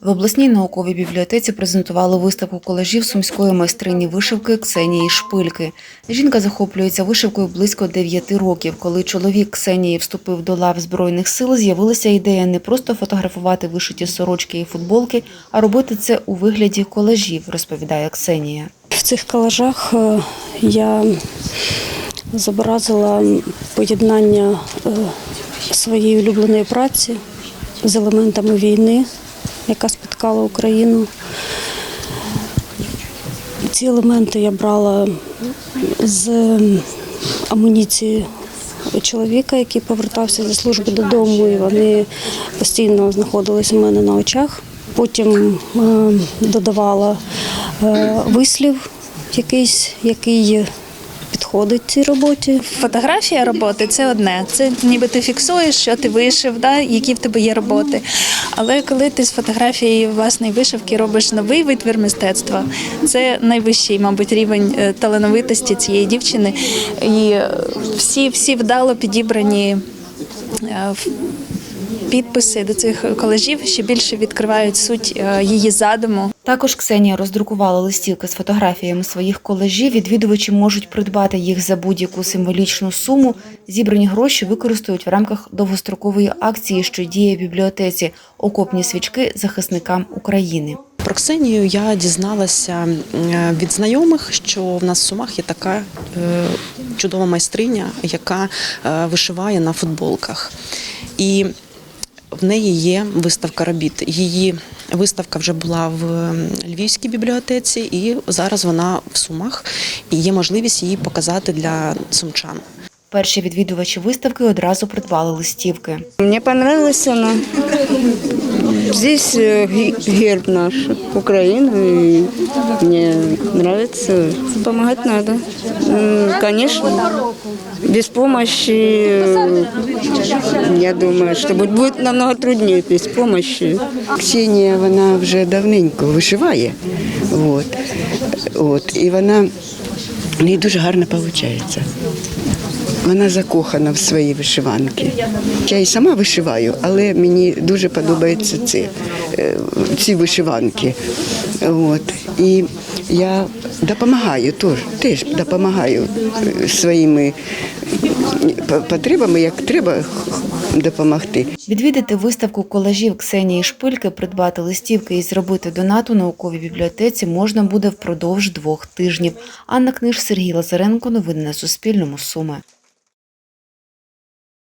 В обласній науковій бібліотеці презентували виставку колажів сумської майстрині вишивки Ксенії Шпильки. Жінка захоплюється вишивкою близько 9 років. Коли чоловік Ксенії вступив до лав збройних сил, з'явилася ідея не просто фотографувати вишиті сорочки і футболки, а робити це у вигляді колажів, розповідає Ксенія. В цих колажах е, я зобразила поєднання е, своєї улюбленої праці з елементами війни, яка спіткала Україну. Ці елементи я брала з амуніції чоловіка, який повертався зі служби додому, і вони постійно знаходились у мене на очах. Потім е, додавала е, вислів якийсь, який підходить цій роботі. Фотографія роботи це одне. Це ніби ти фіксуєш, що ти вишив, да, які в тебе є роботи. Але коли ти з фотографії власної вишивки робиш новий витвір мистецтва, це найвищий, мабуть, рівень е, талановитості цієї дівчини. І е, всі, всі вдало підібрані. е, Підписи до цих колажів ще більше відкривають суть її задуму. Також Ксенія роздрукувала листівки з фотографіями своїх колажів. Відвідувачі можуть придбати їх за будь-яку символічну суму. Зібрані гроші використають в рамках довгострокової акції, що діє в бібліотеці Окопні свічки захисникам України. Про Ксенію я дізналася від знайомих, що в нас в Сумах є така е, чудова майстриня, яка е, вишиває на футболках. І в неї є виставка робіт. Її виставка вже була в Львівській бібліотеці, і зараз вона в Сумах, і є можливість її показати для сумчан. Перші відвідувачі виставки одразу придбали листівки. Мне понравилась она. Здесь э, герб наш, Украина, и мне нравится. Помогать надо. Конечно, без помощи, э, я думаю, что будет- будет намного труднее без помощи. Ксенія вона вже давненько вишиває. От. От. І вона в неї дуже гарно виходить. Вона закохана в свої вишиванки. Я і сама вишиваю, але мені дуже подобаються ці, е, ці вишиванки. От. І я допомагаю теж, теж допомагаю е, своїми е, потребами, як треба допомогти. Відвідати виставку колажів Ксенії Шпильки, придбати листівки і зробити донат у науковій бібліотеці можна буде впродовж двох тижнів. Анна Книж, Сергій Лазаренко. Новини на Суспільному. Суми.